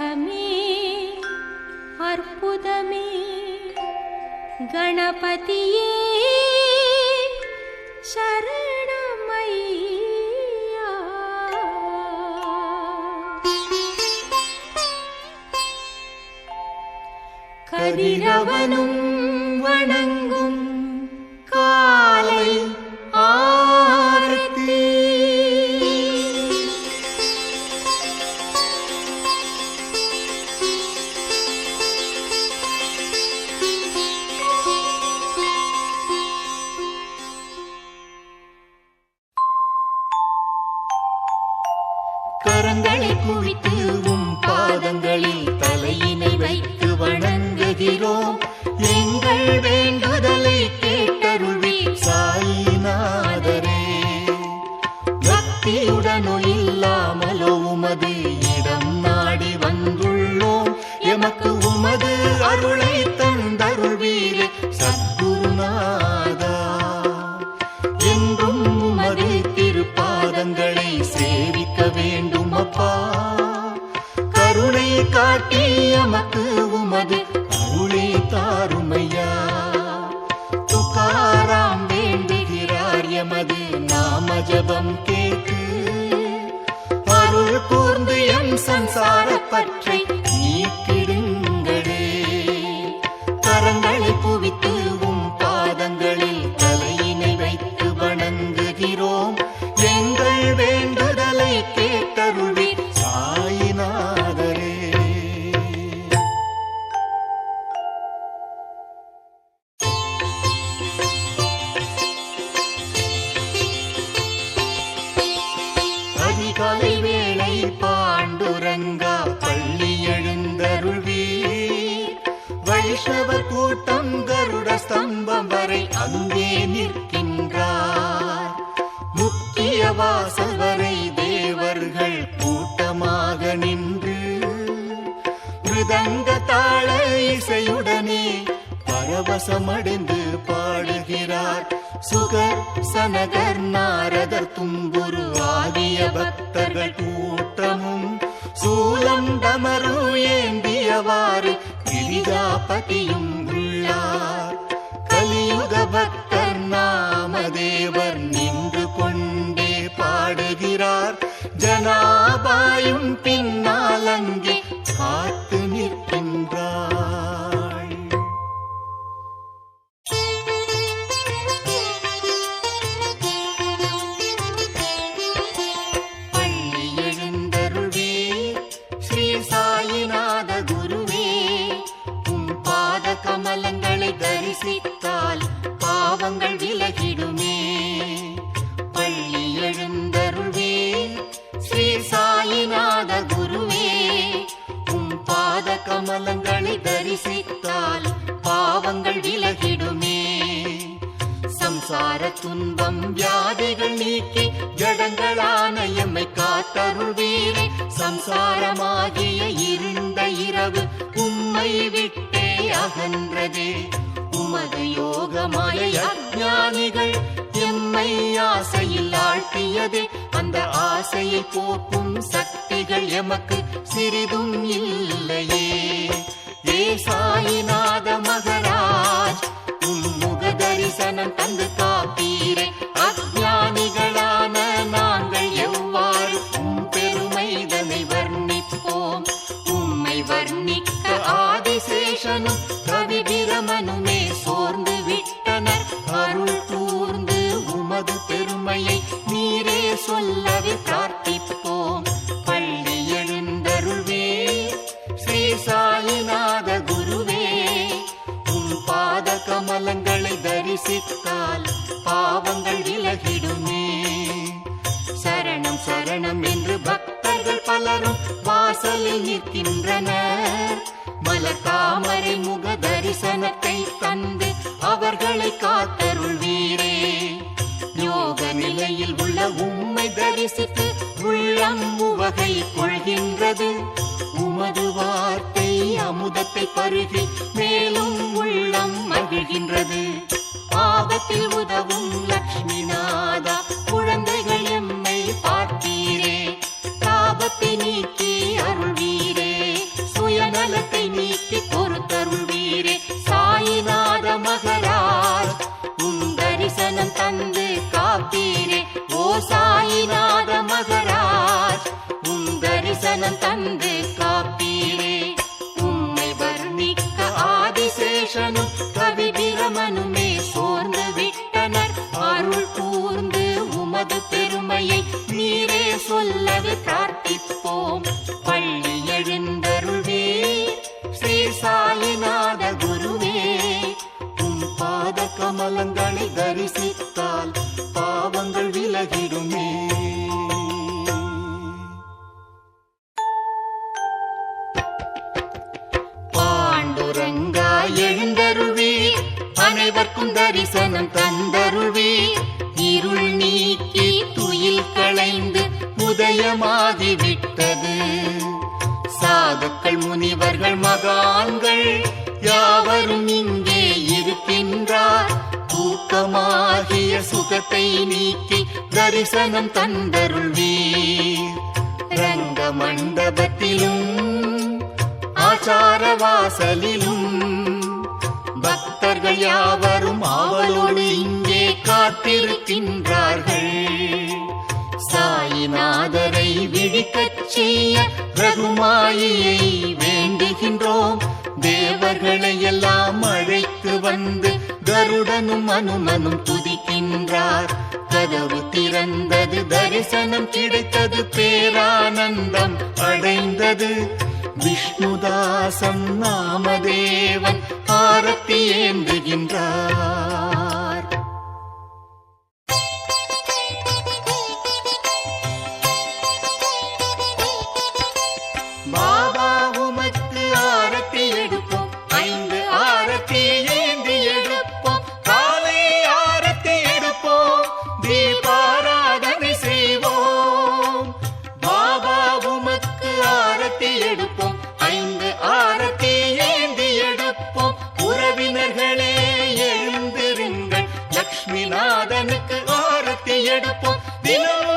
मी अर्पुद गणपतिये शरणमय्या। कदिरवनुम् எங்கள் வாசல் வரை தேவர்கள் கூட்டமாக நின்று மிருதங்க தாள இசையுடனே பரவசமடைந்து பாடுகிறார். சுகர் சனகர் நாரதர் தும்புரு ஆகிய பக்தர்கள் கூட்டமும் சூலம் டமரு ஏந்தியவாறு கிரிஜாபதியும் உள்ளார். கலியுக பக்தர் நாமதேவர் நின்று பாடுகிறார் ஜனாபாயும் பின்னால் அங்கே கமலங்களை பாவங்கள் விலகிடுமே. சம்சார துன்பம் வியாதிகள் நீக்கி ஜடங்களான எம்மை காத்தருள்வீரே சம்சாரமாகிய இருந்த இரவு உம்மை விட்டே அகன்றதே. உமது யோகமாய அஜானிகள் எம்மை ஆசையில் ஆழ்த்தியதே. அந்த ஆசையை போக்கும் சக்திகள் எமக்கு சிறிதும் இல்லையே. ஏ சாயிநாத மகராஜ் உம் முக தரிசனம் தந்து காப்பீர. நிற்கின்றனர். மலர் தாமரை முக தரிசனத்தை தந்து அவர்களை காத்தருள்வீரே யோக நிலையில் உள்ள உம்மை தரிசித்து உள்ளம் உவகை கொள்கின்றது. உமது வார்த்தை அமுதத்தை பருகி மேலும் உள்ளம் மகிழ்கின்றது. பாவத்தில் உதவும் லக்ஷ்மினா தரிசனம் தந்து காப்பீரே. உம்மை வர்ணிக்க ஆதிசேஷனும் கவி பிரமனுமே சோர்ந்து விட்டனர். அருள் கூர்ந்து உமது பெருமையை நீரே சொல்லவே தரிசனம் தந்தருள்வீர் இருள் நீக்கி துயில் களைந்து உதயமாகிவிட்டது. சாதுக்கள் முனிவர்கள் மகான்கள் யாவரும் இங்கே இருக்கின்றார். தூக்கமாகிய சுகத்தை நீக்கி தரிசனம் தந்தருள்வீர். ரங்க மண்டபத்திலும் ஆச்சார வாசலிலும் பக்தர்கள் யாவரும் ஆவலோடு இங்கே காத்திருக்கின்றார்கள். சாயிநாதரை விழிக்கச் செய்ய ரகுமாயியை வேண்டுகின்றோம். தேவர்களை எல்லாம் அழைத்து வந்து கருடனும் அனுமனும் துதிக்கின்றார். கதவு திறந்தது தரிசனம் கிடைத்தது பேரானந்தம் அடைந்தது. விஷ்ணுதாசம் நாமதேவன் ஆரத்தி ஏந்துகின்றார். எடுப்போம். தினமும்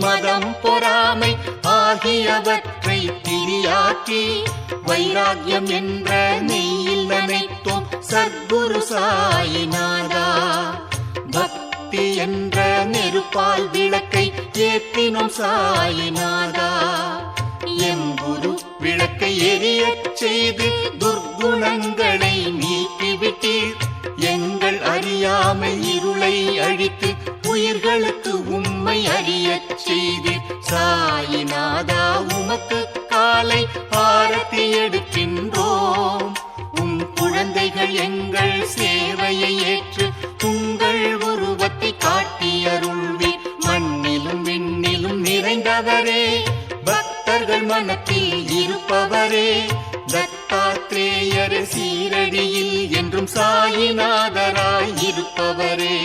மதம் பொறாமை ஆகியவற்றை திரியாக்கி வைராக்கியம் என்ற நெய்யில் நினைத்தோம் சர்க்குரு சாயினாதா பக்தி என்ற நெருப்பால் விளக்கை ஏற்றினோம் சாயினாதா எம் குரு விளக்கை எரியச் செய்து துர்குணங்களை நீக்கிவிட்டீர். எங்கள் அறியாமை இருளை அழித்து உயிர்களுக்கு இருப்பவரே தத்தாத்ரேயர் சீரடியில் என்றும் சாயிநாதராய் இருப்பவரே.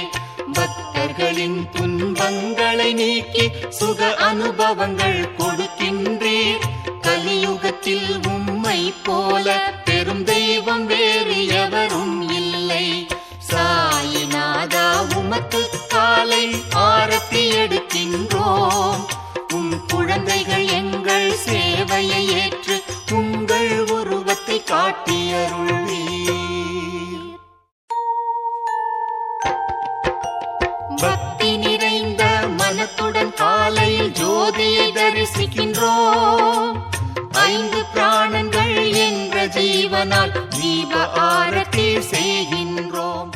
பக்தர்களின் துன்பங்களை நீக்கி சுக அனுபவங்கள் கொடுக்கின்றீர். கலியுகத்தில் உம்மை போல ஜோதியை தரிசிக்கின்றோம். ஐந்து பிராணங்கள் என்ற ஜீவனால் தீப ஆரத்தி செய்கின்றோம்.